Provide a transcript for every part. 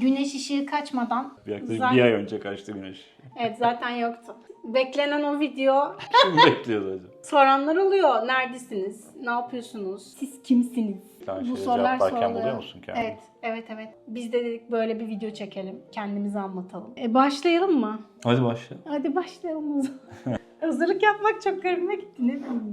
güneş ışığı kaçmadan Yaklaşık zaten, bir ay önce kaçtı güneş. Evet zaten yoktu. Beklenen o video Şimdi bekliyoruz acaba. soranlar oluyor. Neredesiniz? Ne yapıyorsunuz? Siz kimsiniz? Sen Bu sorular soruluyor. buluyor musun kendini? Evet, evet, evet. Biz de dedik böyle bir video çekelim. Kendimizi anlatalım. E, başlayalım mı? Hadi başla. Hadi başlayalım o zaman. Hazırlık yapmak çok garibime gitti. Ne bileyim.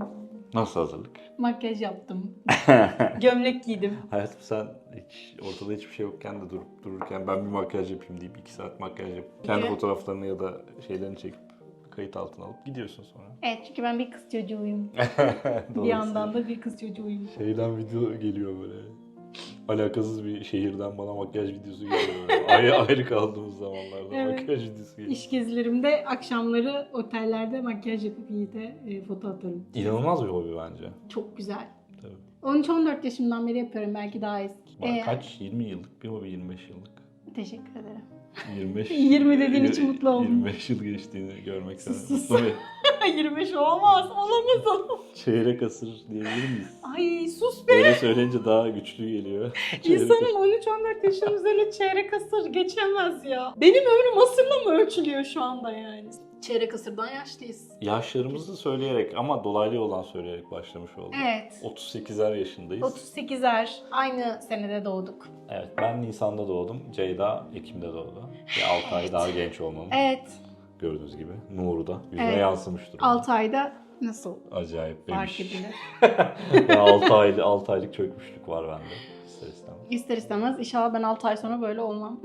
Nasıl hazırlık? Makyaj yaptım. Gömlek giydim. Hayatım sen hiç ortada hiçbir şey yokken de durup dururken ben bir makyaj yapayım deyip 2 saat makyaj yapıp kendi Evet. fotoğraflarını ya da şeylerini çekip kayıt altına alıp gidiyorsun sonra. Evet çünkü ben bir kız çocuğuyum. bir Dolayısıyla yandan da bir kız çocuğuyum. Şeyden video geliyor böyle. Alakasız bir şehirden bana makyaj videosu geliyor. Ayrı, ayrı kaldığımız zamanlarda Evet. makyaj videosu geliyor. İş gezilerimde akşamları otellerde makyaj yapıp Yiğit'e e, foto atarım. İnanılmaz bir hobi bence. Çok güzel. Tabii. 13-14 yaşımdan beri yapıyorum. Belki daha eski. Bak, Ee, Kaç? 20 yıllık bir hobi, 25 yıllık. Teşekkür ederim. 25 20 dediğin için mutlu oldum. 25 yıl geçtiğini görmek sana mutlu 25 olmaz. Olamaz olamaz. çeyrek asır diyebilir miyiz? Ay sus be. Böyle söyleyince daha güçlü geliyor. Çeyrek İnsanın 13-14 yaşın üzerine çeyrek asır geçemez ya. Benim ömrüm asırla mı ölçülüyor şu anda yani? Çeyrek asırdan yaşlıyız. Yaşlarımızı söyleyerek ama dolaylı yoldan söyleyerek başlamış olduk. Evet. 38'er yaşındayız. 38'er. Aynı senede doğduk. Evet ben Nisan'da doğdum. Ceyda Ekim'de doğdu. Bir 6 ay daha genç olmam. Evet. Gördüğünüz gibi. Nuru da yüzüne Evet. yansımış durumda. 6 ayda nasıl Acayip fark edilir? 6 aylık, 6 aylık çökmüşlük var bende. İster istemez. İster istemez inşallah ben 6 ay sonra böyle olmam.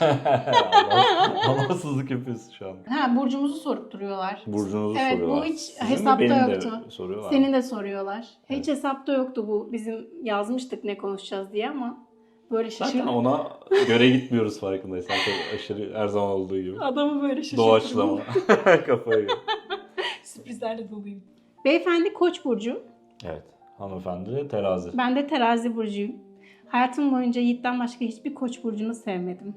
Allah, Allahsızlık yapıyorsun şu an. ha burcumuzu sorup duruyorlar. Burcunuzu Evet, bu soruyorlar. hiç Sizin de hesapta de yoktu. soruyorlar. Senin de soruyorlar. Hiç Evet. hesapta yoktu bu. Bizim yazmıştık ne konuşacağız diye ama böyle Zaten şaşırdım. ona göre gitmiyoruz farkındaysan. Çok aşırı her zaman olduğu gibi. Adamı böyle şaşırttım. Doğaçlama. Kafaya göre. Sürprizlerle doluyum. Beyefendi Koç burcu. Evet. Hanımefendi de terazi. Ben de Terazi burcuyum. Hayatım boyunca Yiğit'ten başka hiçbir Koç burcunu sevmedim.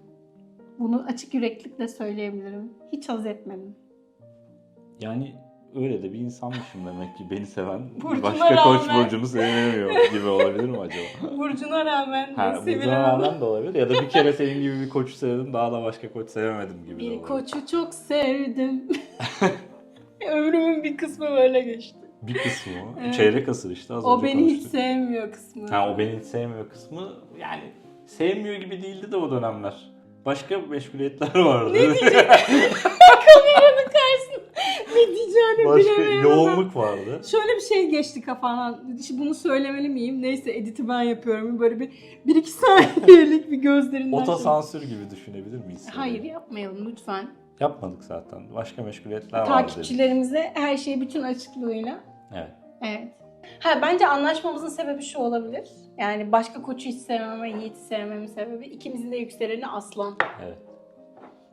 Bunu açık yüreklilikle söyleyebilirim. Hiç haz etmedim. Yani öyle de bir insanmışım demek ki beni seven Burcuna başka koç rağmen. burcunu sevmiyor gibi olabilir mi acaba? Burcuna rağmen Ha, burcuna rağmen de olabilir ya da bir kere senin gibi bir koçu sevdim daha da başka koç sevemedim gibi Bir koçu çok sevdim. Ömrümün bir kısmı böyle geçti. Bir kısmı o. Evet. Çeyrek asır işte az O önce beni hiç konuştuk. sevmiyor kısmı. Ha, o beni hiç sevmiyor kısmı yani sevmiyor gibi değildi de o dönemler. Başka meşguliyetler vardı. Ne diyeceğim? Kameranın karşısında ne diyeceğini Başka bilemiyorum. yoğunluk vardı. Şöyle bir şey geçti kafamdan. İşte bunu söylemeli miyim? Neyse editi ben yapıyorum. Böyle bir, bir iki saniyelik bir gözlerinden. şey- Otosansür gibi düşünebilir miyiz? Hayır yapmayalım lütfen. Yapmadık zaten. Başka meşguliyetler vardı. Takipçilerimize her şeyi bütün açıklığıyla. Evet. Evet. Ha bence anlaşmamızın sebebi şu olabilir. Yani başka koçu hiç sevmeme, Yiğit'i sevmemin sebebi ikimizin de yükseleni aslan. Evet.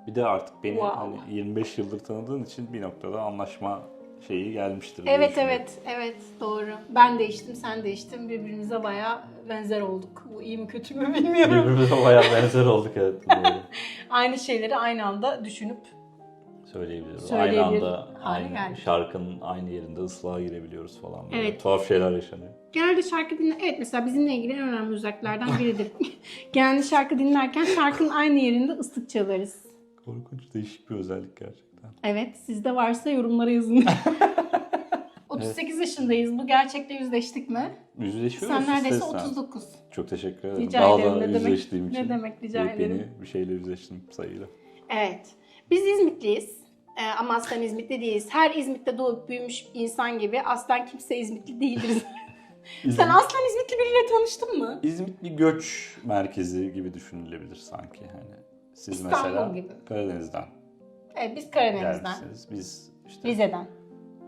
Bir de artık beni Wow. hani 25 yıldır tanıdığın için bir noktada anlaşma şeyi gelmiştir. Evet evet evet doğru. Ben değiştim sen değiştin birbirimize bayağı benzer olduk. Bu iyi mi kötü mü bilmiyorum. Birbirimize bayağı benzer olduk evet. Aynı şeyleri aynı anda düşünüp Söyleyebiliriz. Söyleyebilir Aynı anda aynı geldik. şarkının aynı yerinde ıslığa girebiliyoruz falan. Böyle Evet. Tuhaf şeyler yaşanıyor. genelde şarkı dinle evet mesela bizimle ilgili en önemli özelliklerden biridir. genelde şarkı dinlerken şarkının aynı yerinde ıslık çalarız. Korkunç değişik bir özellik gerçekten. Evet sizde varsa yorumlara yazın. 38 yaşındayız. Bu gerçekle yüzleştik mi? Yüzleşiyor Sen musun neredeyse istersen? 39. Çok teşekkür ederim. Rica Daha ederim. da Ne demek? yüzleştiğim için. Ne demek rica Yepyeni ederim. bir şeyle yüzleştim sayıyla. Evet. Biz İzmitliyiz. Ee, ama aslen İzmitli değiliz. Her İzmit'te doğup büyümüş insan gibi aslen kimse İzmitli değildir. Sen İzmit, aslen İzmitli biriyle tanıştın mı? İzmit bir göç merkezi gibi düşünülebilir sanki. Hani siz İstanbul mesela gibi. Karadeniz'den Evet biz Karadeniz'den, gelmişsiniz. Biz işte Rize'den.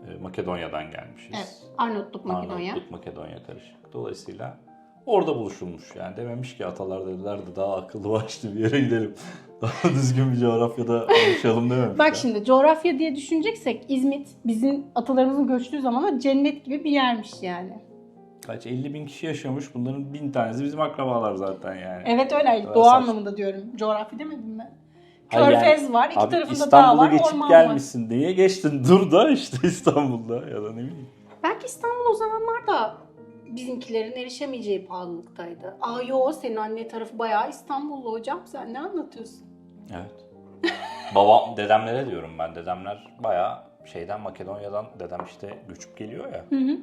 e, Makedonya'dan gelmişiz. Evet. Arnavutluk, Makedonya. Arnavutluk, Makedonya karışık. Dolayısıyla orada buluşulmuş yani. Dememiş ki atalar dediler de daha akıllı başlı bir yere gidelim. Daha düzgün bir coğrafyada buluşalım dememiş. Bak şimdi coğrafya diye düşüneceksek İzmit bizim atalarımızın göçtüğü zaman cennet gibi bir yermiş yani. Kaç 50 bin kişi yaşamış. Bunların bin tanesi bizim akrabalar zaten yani. Evet öyle. Saçma. anlamında diyorum. Coğrafya demedim mi? Hayır Körfez yani, var. iki Abi tarafında dağ İstanbul'a var. geçip orman var. gelmişsin. Niye geçtin? Dur da işte İstanbul'da ya da ne bileyim. Belki İstanbul o zamanlar da bizimkilerin erişemeyeceği pahalılıktaydı. Aa yo senin anne tarafı bayağı İstanbullu hocam. Sen ne anlatıyorsun? Evet. Babam, dedemlere diyorum ben. Dedemler bayağı şeyden Makedonya'dan dedem işte göçüp geliyor ya. Hı hı.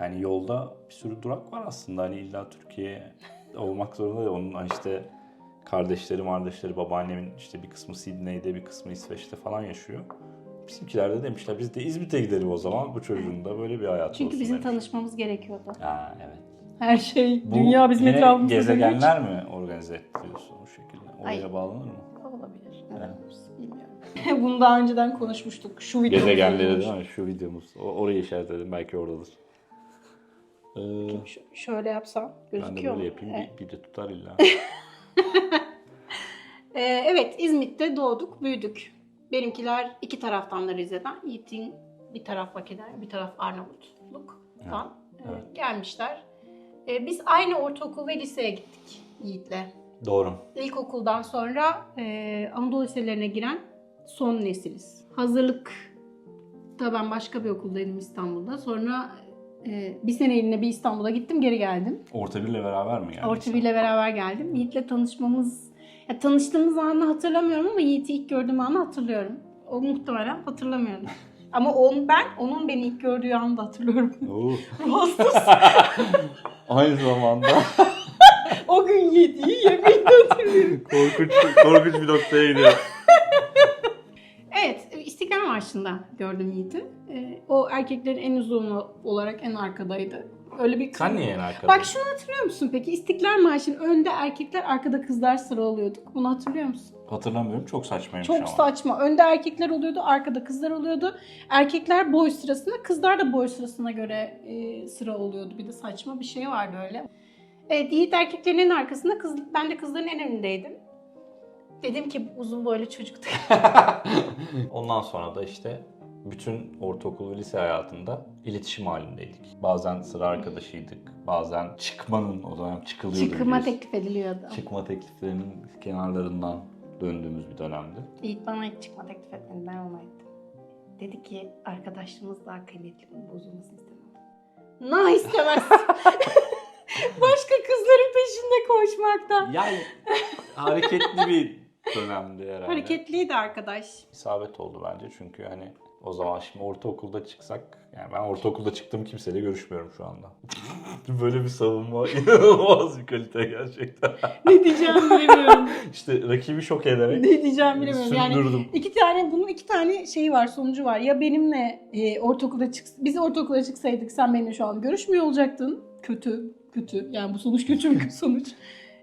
Yani yolda bir sürü durak var aslında. Hani illa Türkiye olmak zorunda değil. Onun hani işte kardeşleri, kardeşleri, babaannemin işte bir kısmı Sydney'de, bir kısmı İsveç'te falan yaşıyor. Bizimkiler de demişler biz de İzmit'e gidelim o zaman. Bu çocuğun da böyle bir hayatı Çünkü olsun bizim demiş. tanışmamız gerekiyordu. Ha evet. Her şey, Bu dünya bizim yine etrafımızda gezegenler mi organize ettiriyorsun o şekilde? Oraya Hayır. bağlanır mı? Olabilir. Evet. Bilmiyorum. Bunu daha önceden konuşmuştuk. Şu videoda. Gezegenleri değil mi? Şu videomuz. O, orayı işaretledim. Belki oradadır. Ee, Ş- şöyle yapsam ben de gözüküyor böyle mu? yapayım. Evet. Bir, bir de tutar illa. Ee, evet, İzmit'te doğduk, büyüdük. Benimkiler iki taraftan da Rize'den. Yiğit'in bir taraf Makedonya, bir taraf Arnavutluk'tan e, evet. gelmişler. E, biz aynı ortaokul ve liseye gittik Yiğit'le. Doğru. İlkokuldan sonra e, Anadolu liselerine giren son nesiliz. Hazırlıkta ben başka bir okuldaydım İstanbul'da. Sonra e, bir seneliğine bir İstanbul'a gittim, geri geldim. Orta birle beraber mi yani? Orta ile beraber geldim. Yiğit'le tanışmamız, ya tanıştığımız anı hatırlamıyorum ama Yiğit'i ilk gördüğüm anı hatırlıyorum. O muhtemelen hatırlamıyorum. Ama on, ben onun beni ilk gördüğü anı da hatırlıyorum. Oo. Ruh hastası. Aynı zamanda o gün yediği yemeği de hatırlıyorum. korkunç, korkunç bir noktaya gidiyor. Evet, İstiklal Marşı'nda gördüm Yiğit'i. O erkeklerin en uzun olarak en arkadaydı. Öyle bir Sen niye en arkada? Bak şunu hatırlıyor musun peki? İstiklal Marşı'nın önde erkekler, arkada kızlar sıra oluyorduk. Bunu hatırlıyor musun? Hatırlamıyorum. Çok saçmaymış Çok ama. saçma. Önde erkekler oluyordu, arkada kızlar oluyordu. Erkekler boy sırasına, kızlar da boy sırasına göre e, sıra oluyordu. Bir de saçma bir şey vardı öyle. Evet, Yiğit erkeklerin en arkasında, kız, ben de kızların en önündeydim. Dedim ki uzun boylu çocuk da Ondan sonra da işte bütün ortaokul ve lise hayatında iletişim halindeydik. Bazen sıra arkadaşıydık. Bazen çıkmanın o dönem çıkılıyordu. çıkıma biliyorsun. teklif ediliyordu. Çıkma tekliflerinin kenarlarından döndüğümüz bir dönemdi. Yiğit bana hiç çıkma teklif etmedi, ben ona ettim. Dedi ki arkadaşlığımız daha kıymetli, bunun bozulmasını istemem. Na istemezsin. Başka kızların peşinde koşmaktan. Yani hareketli bir dönemdi herhalde. Hareketliydi arkadaş. İsabet oldu bence çünkü hani o zaman şimdi ortaokulda çıksak yani ben ortaokulda çıktığım kimseyle görüşmüyorum şu anda. Böyle bir savunma inanılmaz bir kalite gerçekten. Ne diyeceğimi bilemiyorum. İşte rakibi şok ederek ne diyeceğimi bilemiyorum. Yani sündürdüm. iki tane bunun iki tane şeyi var, sonucu var. Ya benimle e, ortaokulda çık biz ortaokula çıksaydık sen benimle şu an görüşmüyor olacaktın. Kötü, kötü. Yani bu sonuç kötü bir sonuç.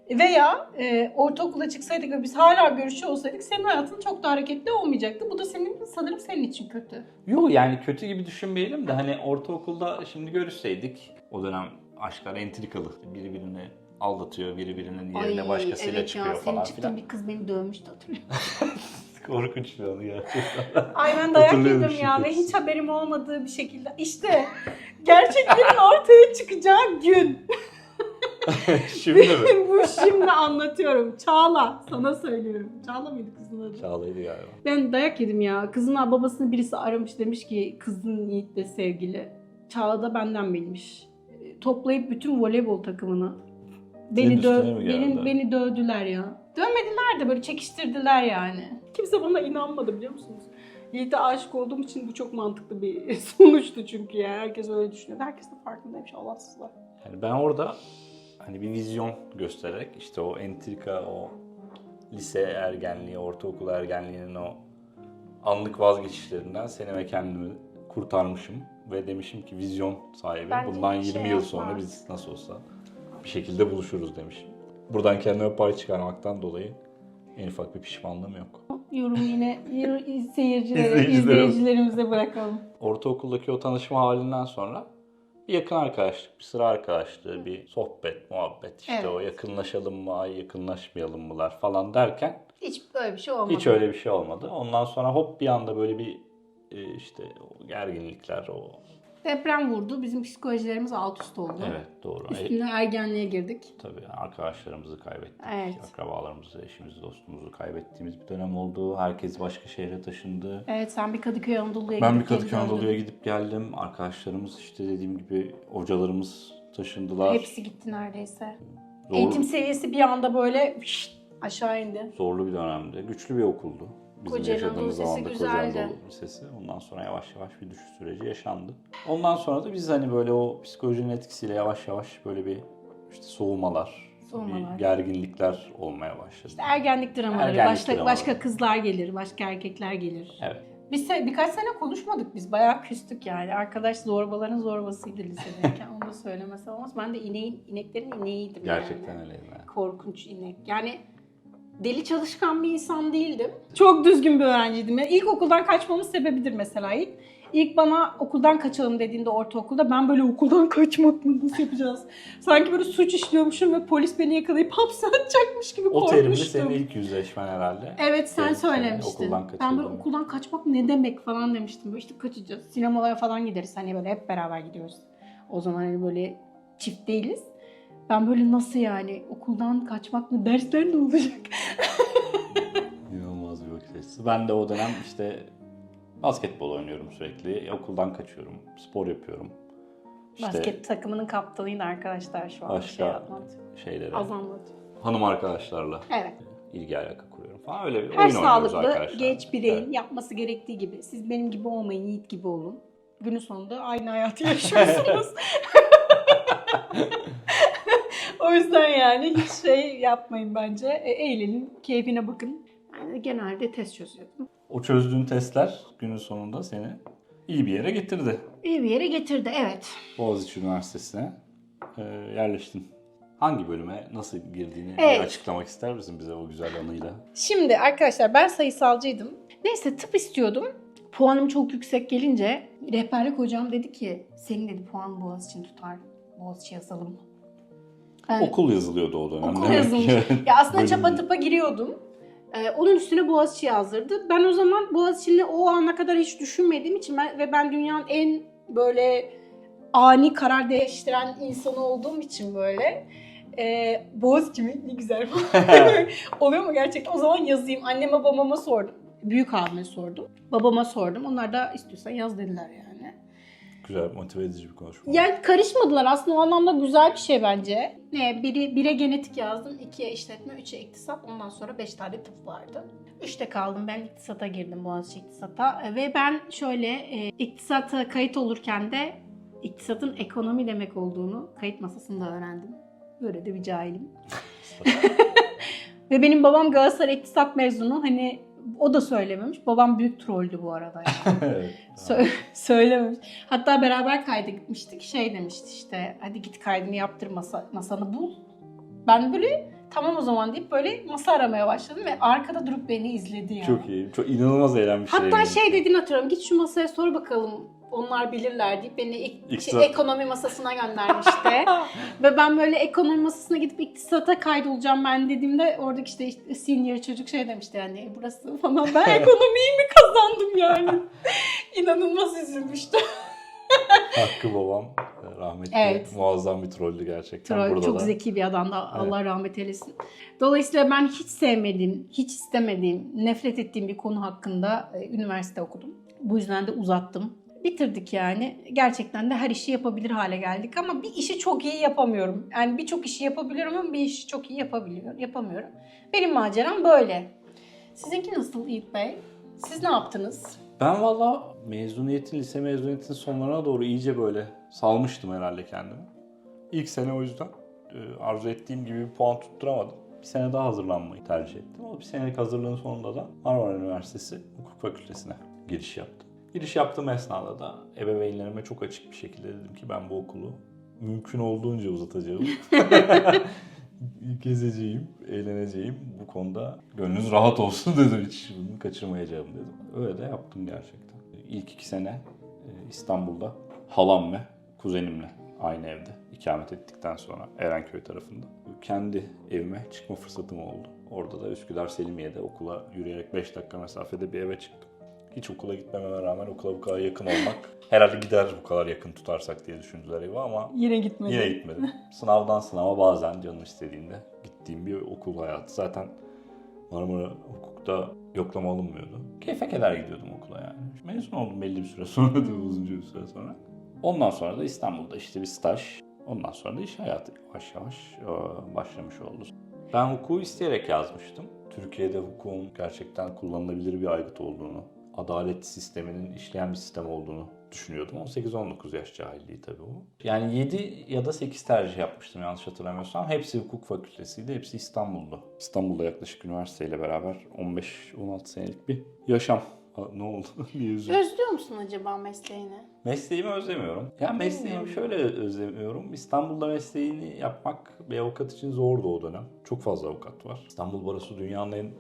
Veya e, ortaokula çıksaydık ve biz hala görüşüyor olsaydık senin hayatın çok da hareketli olmayacaktı. Bu da senin sanırım senin için kötü. Yok yani kötü gibi düşünmeyelim de hani ortaokulda şimdi görüşseydik o dönem aşklar entrikalı. Biri birini aldatıyor, biri birinin yerine başkasıyla evet çıkıyor ya, falan senin çıktığın filan. bir kız beni dövmüştü hatırlıyor Korkunç bir anı gerçekten. Ay ben dayak Hatırlıyorum yedim ya ve hiç haberim olmadığı bir şekilde. İşte gerçeklerin ortaya çıkacağı gün. şimdi mi? Bu şimdi anlatıyorum. Çağla sana söylüyorum. Çağla mıydı kızın adı? Çağla'ydı galiba. Ben dayak yedim ya. Kızın babasını birisi aramış demiş ki kızın Yiğit'le sevgili. Çağla da benden bilmiş. E, Toplayıp bütün voleybol takımını beni Senin dö üstüne mi geldi? benim beni dövdüler ya. Dövmediler de böyle çekiştirdiler yani. Kimse bana inanmadı biliyor musunuz? Yiğit'e aşık olduğum için bu çok mantıklı bir sonuçtu çünkü yani. Herkes öyle düşünüyor. Herkes de farkındaymış Allahsızlar. Yani ben orada hani bir vizyon göstererek işte o entrika, o lise ergenliği, ortaokul ergenliğinin o anlık vazgeçişlerinden seni ve kendimi kurtarmışım ve demişim ki vizyon sahibi. Bence Bundan hiç 20 şey yıl yapma. sonra biz nasıl olsa bir şekilde buluşuruz demişim. Buradan kendime pay çıkarmaktan dolayı en ufak bir pişmanlığım yok. Yorum yine seyircilere, İzleyicilerim. izleyicilerimize bırakalım. Ortaokuldaki o tanışma halinden sonra yakın arkadaşlık, bir sıra arkadaşlığı, bir sohbet, muhabbet işte Evet. o yakınlaşalım mı, ay yakınlaşmayalım mılar falan derken Hiç böyle bir şey olmadı. hiç öyle bir şey olmadı. Ondan sonra hop bir anda böyle bir e, işte o gerginlikler, o Deprem vurdu. Bizim psikolojilerimiz alt üst oldu. evet doğru. E, Üstüne ergenliğe girdik. tabii arkadaşlarımızı kaybettik, Evet. akrabalarımızı, eşimizi, dostumuzu kaybettiğimiz bir dönem oldu. Herkes başka şehre taşındı. Evet sen bir Kadıköy Anadolu'ya Ben bir Kadıköy. Anadolu'ya gidip geldim. Arkadaşlarımız işte dediğim gibi hocalarımız taşındılar. Hepsi gitti neredeyse. Zor- Eğitim seviyesi bir anda böyle şşt, aşağı indi. zorlu bir dönemdi. Güçlü bir okuldu. Bizim Kocaeli yaşadığımız Anadolu zamanda Lisesi Kocaeli güzeldi. Anadolu Lisesi. Ondan sonra yavaş yavaş bir düşüş süreci yaşandı. Ondan sonra da biz hani böyle o psikolojinin etkisiyle yavaş yavaş böyle bir işte soğumalar, Soğumalar. bir gerginlikler olmaya başladı. İşte ergenlik dramaları, Ergenlik başka, dramaları. başka kızlar gelir, başka erkekler gelir. Evet. Biz se- birkaç sene konuşmadık biz. Bayağı küstük yani. Arkadaş zorbaların zorbasıydı lisedeyken. Onu da söylemesi olmaz. Ben de ineğin, ineklerin ineğiydim Gerçekten yani. öyleydi. yani. Korkunç inek. Yani deli çalışkan bir insan değildim. Çok düzgün bir öğrenciydim. Yani ilkokuldan kaçmamın sebebidir mesela ilk. İlk bana okuldan kaçalım dediğinde ortaokulda ben böyle okuldan kaçmak mı nasıl yapacağız? Sanki böyle suç işliyormuşum ve polis beni yakalayıp hapse atacakmış gibi O terimle korkmuştum. senin ilk yüzleşmen herhalde. Evet sen seni söylemiştin. okuldan ben böyle okuldan kaçmak ne demek falan demiştim. Böyle işte kaçacağız. Sinemalara falan gideriz. Hani böyle hep beraber gidiyoruz. O zaman hani böyle çift değiliz. Ben böyle nasıl yani okuldan kaçmak mı dersler ne olacak? İnanılmaz bir bakış açısı. Ben de o dönem işte basketbol oynuyorum sürekli. Okuldan kaçıyorum. Spor yapıyorum. İşte Basket takımının kaptanıydı arkadaşlar şu an. Başka- Şey anlatıyor. şeylere, Az anlatıyor. hanım arkadaşlarla Evet. ilgi alaka kuruyorum falan. Öyle bir Her oyun oynuyoruz sağlıklı arkadaşlar. genç bireyin Evet. yapması gerektiği gibi. Siz benim gibi olmayın, Yiğit gibi olun. Günün sonunda aynı hayatı yaşıyorsunuz. o yüzden yani hiç şey yapmayın bence. E, eğlenin, keyfine bakın. De genelde test çözüyordum. O çözdüğün testler günün sonunda seni iyi bir yere getirdi. İyi bir yere getirdi, evet. Boğaziçi Üniversitesi'ne e, yerleştin. Hangi bölüme nasıl girdiğini bir Evet. açıklamak ister misin bize o güzel anıyla? Şimdi arkadaşlar ben sayısalcıydım. Neyse tıp istiyordum. Puanım çok yüksek gelince rehberlik hocam dedi ki senin dedi puan boğaz için tutar. Boğaziçi yazalım. Ben- Okul yazılıyordu o dönem. Okul yazılmış. Ya aslında çapa tıpa giriyordum. Ee, onun üstüne Boğaziçi yazdırdı. Ben o zaman Boğaziçi'ni o ana kadar hiç düşünmediğim için ben, ve ben dünyanın en böyle ani karar değiştiren insanı olduğum için böyle e, Boğaziçi mi? Ne güzel. Oluyor mu gerçekten? O zaman yazayım. Anneme babama sordum. Büyük abime sordum. Babama sordum. Onlar da istiyorsan yaz dediler yani. Güzel, motive edici bir konuşma. Yani karışmadılar aslında o anlamda güzel bir şey bence. Ne biri bire genetik yazdım, ikiye işletme, üçe iktisat. Ondan sonra beş tane tıp vardı. Üçte kaldım ben iktisata girdim Boğaziçi iktisata ve ben şöyle e, iktisata kayıt olurken de iktisatın ekonomi demek olduğunu kayıt masasında öğrendim. Böyle de bir cahilim. Ve benim babam Galatasaray iktisat mezunu. Hani o da söylememiş. Babam büyük trolldü bu arada. yani. Sö- söylememiş. Hatta beraber kayda gitmiştik. Şey demişti işte hadi git kaydını yaptır masa, masanı bul. Ben böyle tamam o zaman deyip böyle masa aramaya başladım ve arkada durup beni izledi yani. Çok iyi. Çok inanılmaz eğlenmiş. Hatta şey dediğini hatırlıyorum. Git şu masaya sor bakalım. Onlar bilirler deyip beni İktisat- şey, ekonomi masasına göndermişti. Ve ben böyle ekonomi masasına gidip iktisata kaydolacağım ben dediğimde oradaki işte, senior çocuk şey demişti yani "E, burası falan. Ben ekonomiyi mi kazandım yani? İnanılmaz üzülmüştüm. Hakkı babam e, rahmetli. Evet. Muazzam bir trollü gerçekten. Troll Burada çok da. zeki bir adam da Allah rahmet eylesin. Dolayısıyla ben hiç sevmediğim, hiç istemediğim, nefret ettiğim bir konu hakkında e, üniversite okudum. Bu yüzden de uzattım. Bitirdik yani. Gerçekten de her işi yapabilir hale geldik ama bir işi çok iyi yapamıyorum. Yani birçok işi yapabiliyorum ama bir işi çok iyi yapabiliyorum, yapamıyorum. Benim maceram böyle. Sizinki nasıl Yiğit Bey? Siz ne yaptınız? Ben valla mezuniyetin, lise mezuniyetin sonlarına doğru iyice böyle salmıştım herhalde kendimi. İlk sene o yüzden e, arzu ettiğim gibi bir puan tutturamadım. Bir sene daha hazırlanmayı tercih ettim. O bir senelik hazırlığın sonunda da Marmara Üniversitesi Hukuk Fakültesine giriş yaptım. Giriş yaptığım esnada da ebeveynlerime çok açık bir şekilde dedim ki ben bu okulu mümkün olduğunca uzatacağım. Gezeceğim, eğleneceğim. Bu konuda gönlünüz rahat olsun dedim. Hiç bunu kaçırmayacağım dedim. Öyle de yaptım gerçekten. İlk iki sene e, İstanbul'da halam ve kuzenimle aynı evde ikamet ettikten sonra Erenköy tarafında. Kendi evime çıkma fırsatım oldu. Orada da Üsküdar Selimiye'de okula yürüyerek 5 dakika mesafede bir eve çıktım. Hiç okula gitmememe rağmen okula bu kadar yakın olmak herhalde gider bu kadar yakın tutarsak diye düşündüler evi ama Yine gitmedim. Yine gitmedim. Sınavdan sınava bazen canım istediğinde gittiğim bir okul hayatı. Zaten Marmara Hukuk'ta yoklama alınmıyordu. Keyfe keder gidiyordum okula yani. Mezun oldum belli bir süre sonra da uzunca bir süre sonra. Ondan sonra da İstanbul'da işte bir staj. Ondan sonra da iş hayatı yavaş yavaş e, başlamış oldu. Ben hukuku isteyerek yazmıştım. Türkiye'de hukukun gerçekten kullanılabilir bir aygıt olduğunu, adalet sisteminin işleyen bir sistem olduğunu düşünüyordum. 18-19 yaş cahilliği tabii bu. Yani 7 ya da 8 tercih yapmıştım yanlış hatırlamıyorsam. Hepsi hukuk fakültesiydi, hepsi İstanbul'da. İstanbul'da yaklaşık üniversiteyle beraber 15-16 senelik bir yaşam. Ne oldu? Niye üzüldün? Özlüyor musun acaba mesleğini? Mesleğimi özlemiyorum. Ya mesleğimi şöyle özlemiyorum. İstanbul'da mesleğini yapmak bir avukat için zordu o dönem. Çok fazla avukat var. İstanbul Barosu dünyanın en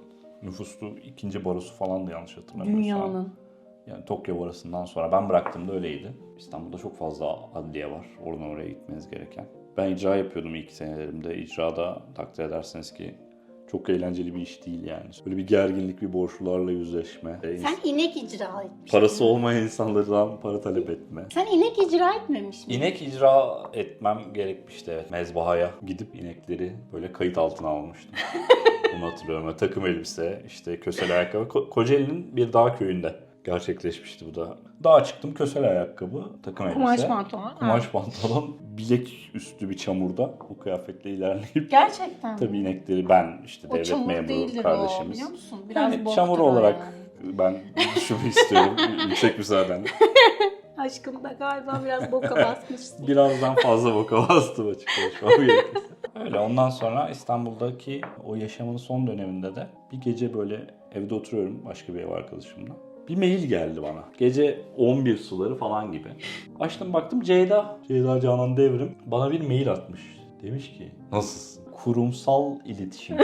nüfuslu ikinci barosu falan da yanlış hatırlamıyorsam. Dünyanın. Yani Tokyo Barosu'ndan sonra ben bıraktığımda öyleydi. İstanbul'da çok fazla adliye var. Oradan oraya gitmeniz gereken. Ben icra yapıyordum ilk senelerimde. İcrada takdir ederseniz ki çok eğlenceli bir iş değil yani. Böyle bir gerginlik, bir borçlularla yüzleşme. e, Sen inek icra etmişsin. Parası olmayan insanlardan para talep etme. Sen inek icra etmemiş miydin? İnek icra etmem gerekmişti evet. Mezbahaya gidip inekleri böyle kayıt altına almıştım. Bunu hatırlıyorum. Takım elbise, işte kösel ayakkabı. Ko- Kocaeli'nin bir dağ köyünde gerçekleşmişti bu da. Dağa çıktım kösel ayakkabı, takım elbise. Kumaş pantolon. Kumaş Ha. pantolon, bilek üstü bir çamurda bu kıyafetle ilerleyip Gerçekten. tabii inekleri ben işte o devlet memuru değildir o kardeşimiz. biliyor musun? Biraz yani çamur olarak yani. ben şunu istiyorum yüksek müsaadenle. Aşkım da galiba biraz boka basmışsın. Birazdan fazla boka bastım açıkçası. Öyle ondan sonra İstanbul'daki o yaşamın son döneminde de bir gece böyle evde oturuyorum başka bir ev arkadaşımla. Bir mail geldi bana. Gece 11 suları falan gibi. Açtım baktım Ceyda. Ceyda Canan Devrim bana bir mail atmış. Demiş ki nasılsın? Kurumsal iletişim.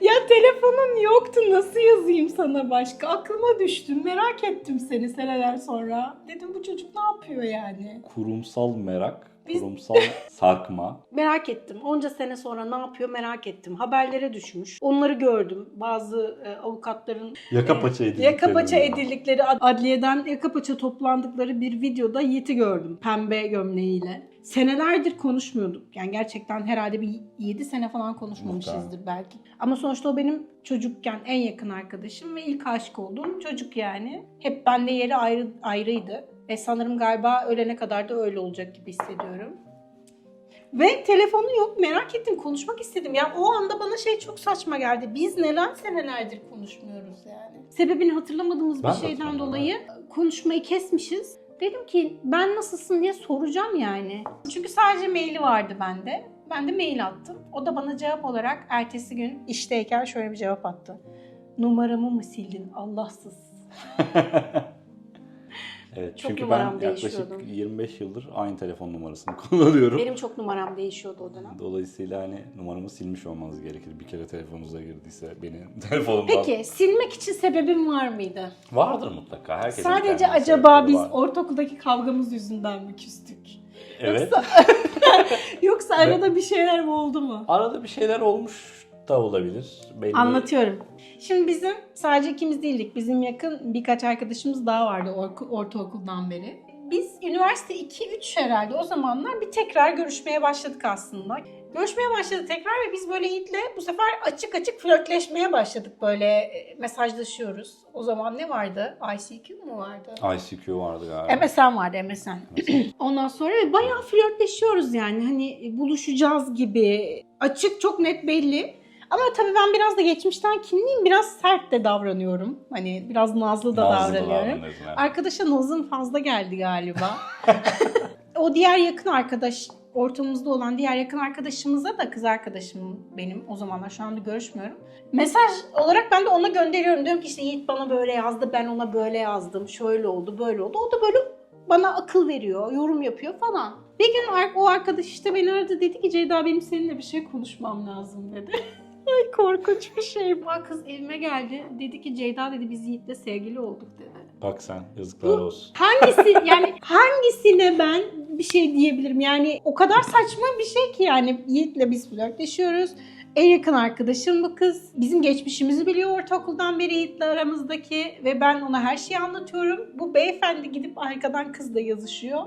ya telefonun yoktu nasıl yazayım sana başka? Aklıma düştün merak ettim seni seneler sonra. Dedim bu çocuk ne yapıyor yani? kurumsal merak, Biz- kurumsal sarkma. Merak ettim. Onca sene sonra ne yapıyor merak ettim. Haberlere düşmüş. Onları gördüm. Bazı e, avukatların Yaka paça edildikleri. yaka paça edildikleri ad- adliyeden yaka paça toplandıkları bir videoda Yiğit'i gördüm. Pembe gömleğiyle. Senelerdir konuşmuyorduk. Yani gerçekten herhalde bir 7 sene falan konuşmamışızdır belki. Ama sonuçta o benim çocukken en yakın arkadaşım ve ilk aşık olduğum çocuk yani. Hep bende yeri ayrı, ayrıydı. Ve sanırım galiba ölene kadar da öyle olacak gibi hissediyorum. Ve telefonu yok. Merak ettim. Konuşmak istedim. Yani o anda bana şey çok saçma geldi. Biz neden senelerdir konuşmuyoruz yani? Sebebini hatırlamadığımız Ben bir de şeyden dolayı konuşmayı kesmişiz. Dedim ki ben nasılsın diye soracağım yani. Çünkü sadece maili vardı bende. Ben de mail attım. O da bana cevap olarak ertesi gün işteyken şöyle bir cevap attı. Numaramı mı sildin Allahsız? Evet Çok çünkü ben yaklaşık değişiyordu. 25 yıldır aynı telefon numarasını kullanıyorum. Benim çok numaram değişiyordu o dönem. Dolayısıyla hani numaramı silmiş olmanız gerekir. Bir kere telefonunuza girdiyse benim telefonumdan. Peki silmek için sebebim var mıydı? Vardır mutlaka. Herkesin Sadece acaba biz var. ortaokuldaki kavgamız yüzünden mi küstük? Evet. Yoksa, yoksa arada bir şeyler mi oldu mu? Arada bir şeyler olmuş da olabilir. Belli. Anlatıyorum. Şimdi bizim sadece ikimiz değildik. Bizim yakın birkaç arkadaşımız daha vardı orku- ortaokuldan beri. Biz üniversite 2-3 herhalde o zamanlar bir tekrar görüşmeye başladık aslında. Görüşmeye başladık tekrar ve biz böyle Yiğit'le bu sefer açık açık flörtleşmeye başladık. Böyle e, mesajlaşıyoruz. O zaman ne vardı? ICQ mu vardı? ICQ vardı galiba. MSN vardı MSN. Ondan sonra bayağı flörtleşiyoruz yani hani buluşacağız gibi. Açık çok net belli. Ama tabii ben biraz da geçmişten kinliyim. Biraz sert de davranıyorum. Hani biraz nazlı da Nazlı davranıyorum. evet. Arkadaşa nazım fazla geldi galiba. o diğer yakın arkadaş, ortamımızda olan diğer yakın arkadaşımıza da kız arkadaşım benim o zamanlar şu anda görüşmüyorum. Mesaj olarak ben de ona gönderiyorum. Diyorum ki işte Yiğit bana böyle yazdı, ben ona böyle yazdım. Şöyle oldu, böyle oldu. O da böyle bana akıl veriyor, yorum yapıyor falan. Bir gün o arkadaş işte beni aradı dedi ki Ceyda benim seninle bir şey konuşmam lazım dedi. Ay korkunç bir şey. Bu kız evime geldi. Dedi ki Ceyda dedi biz Yiğit'le sevgili olduk dedi. Bak sen yazıklar olsun. Hangisi yani hangisine ben bir şey diyebilirim? Yani o kadar saçma bir şey ki yani Yiğit'le biz flörtleşiyoruz. En yakın arkadaşım bu kız. Bizim geçmişimizi biliyor ortaokuldan beri Yiğit'le aramızdaki ve ben ona her şeyi anlatıyorum. Bu beyefendi gidip arkadan kızla yazışıyor.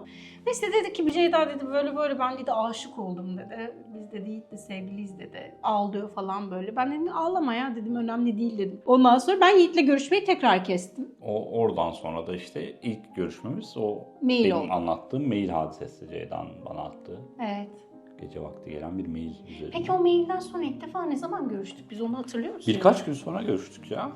Neyse dedi ki Ceyda dedi böyle böyle ben dedi aşık oldum dedi. Biz dedi Yiğit'le sevgiliyiz dedi. Ağlıyor falan böyle. Ben dedim ağlama ya dedim önemli değil dedim. Ondan sonra ben Yiğit'le görüşmeyi tekrar kestim. O oradan sonra da işte ilk görüşmemiz o Mail benim oldu. anlattığım mail hadisesi Ceyda'nın bana attığı. Evet. Gece vakti gelen bir mail üzerine. Peki o mailden sonra ilk defa ne zaman görüştük? Biz onu hatırlıyor musun? Birkaç gün sonra görüştük ya.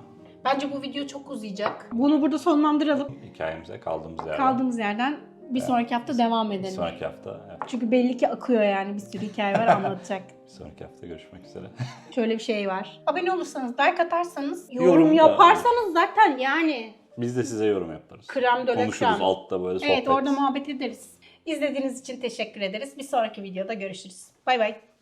Bence bu video çok uzayacak. Bunu burada sonlandıralım. Hikayemize kaldığımız yerden. Kaldığımız yerden bir sonraki hafta devam Bir edelim. sonraki hafta, evet, Çünkü belli ki akıyor yani bir sürü hikaye var anlatacak. bir sonraki hafta görüşmek üzere. Şöyle bir şey var. Abone olursanız, like atarsanız, yorum, Yorum da- yaparsanız zaten yani Biz de size yorum yaparız. krem döle Konuşuruz krem. altta böyle sohbet. Evet orada muhabbet ederiz. İzlediğiniz için teşekkür ederiz. Bir sonraki videoda görüşürüz. Bay bay.